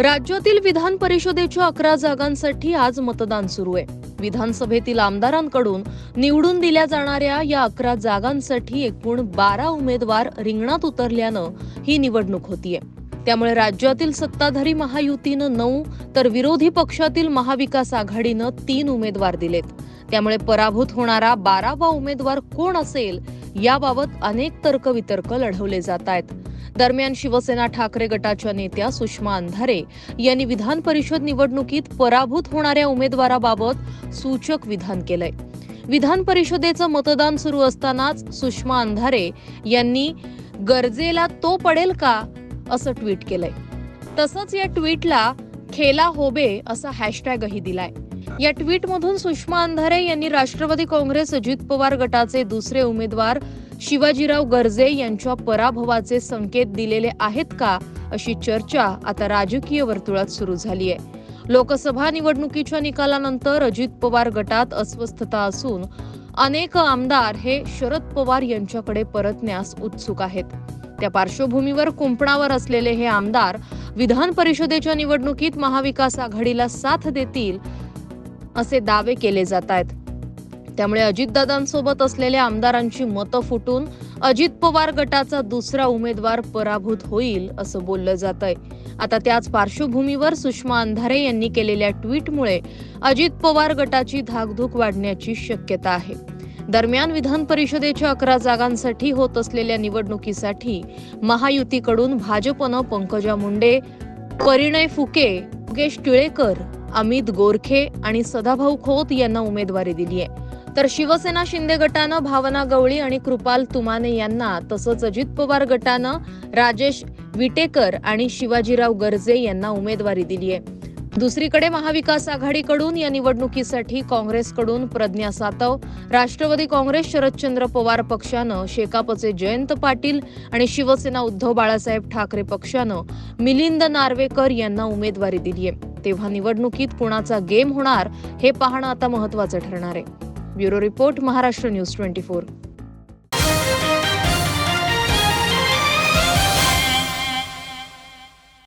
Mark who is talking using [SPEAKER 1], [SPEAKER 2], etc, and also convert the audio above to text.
[SPEAKER 1] राज्यातील विधान परिषदेच्या अकरा जागांसाठी आज मतदान सुरू आहे. विधानसभेतील आमदारांकडून निवडून दिल्या जाणाऱ्या या अकरा जागांसाठी एकूण बारा उमेदवार रिंगणात उतरल्यानं ही निवडणूक होतीये. त्यामुळे राज्यातील सत्ताधारी महायुतीनं नऊ तर विरोधी पक्षातील महाविकास आघाडीनं तीन उमेदवार दिलेत. त्यामुळे पराभूत होणारा बारावा उमेदवार कोण असेल याबाबत अनेक तर्कवितर्क लढवले जात आहेत. दरम्यान शिवसेना ठाकरे गटाच्या नेत्या सुषमा अंधारे यांनी विधान परिषद निवडणुकीत पराभूत होणाऱ्या उमेदवाराबाबत सूचक विधान केलंय. विधान परिषदेचं मतदान सुरू असतानाच सुषमा अंधारे यांनी गरजेला तो पडेल का? असं ट्विट केलंय. तसंच या ट्विटला खेला होबे असा हॅशटॅगही दिलाय. या ट्विटमधून सुषमा अंधारे यांनी राष्ट्रवादी काँग्रेस अजित पवार गटाचे दुसरे उमेदवार शिवाजीराव गर्जे यांच्या पराभवाचे संकेत दिलेले आहेत का अशी चर्चा आता राजकीय वर्तुळात सुरू झाली आहे लोकसभा निवडणुकीच्या निकालानंतर अजित पवार गटात अस्वस्थता असून अनेक आमदार हे शरद पवार यांच्याकडे परतण्यास उत्सुक आहेत. त्या पार्श्वभूमीवर कुंपणावर असलेले हे आमदार विधान परिषदेच्या निवडणुकीत महाविकास आघाडीला साथ देतील असे दावे केले जात आहेत. त्यामुळे अजितदादांसोबत असलेल्या आमदारांची मतं फुटून अजित पवार गटाचा दुसरा उमेदवार पराभूत होईल असं बोललं जात आहे आता त्याच पार्श्वभूमीवर सुषमा अंधारे यांनी केलेल्या ट्विटमुळे अजित पवार गटाची धाकधूक वाढण्याची शक्यता आहे. दरम्यान विधान परिषदेच्या अकरा जागांसाठी होत असलेल्या निवडणुकीसाठी महायुतीकडून भाजपनं पंकजा मुंडे परिणय फुके मुकेश टिळेकर अमित गोरखे आणि सदाभाऊ खोत यांना उमेदवारी दिली आहे. तर शिवसेना शिंदे गटानं भावना गवळी आणि कृपाल तुमाने यांना तसंच अजित पवार गटानं राजेश विटेकर आणि शिवाजीराव गर्जे यांना उमेदवारी दिली आहे. दुसरीकडे महाविकास आघाडीकडून या निवडणुकीसाठी काँग्रेसकडून प्रज्ञा सातव राष्ट्रवादी काँग्रेस शरदचंद्र पवार पक्षानं शेकापचे जयंत पाटील आणि शिवसेना उद्धव बाळासाहेब ठाकरे पक्षानं मिलिंद नार्वेकर यांना उमेदवारी दिली आहे. तेव्हा निवडणुकीत कुणाचा गेम होणार हे पाहणं आता महत्वाचं ठरणार आहे. Bureau report Maharashtra news twenty four.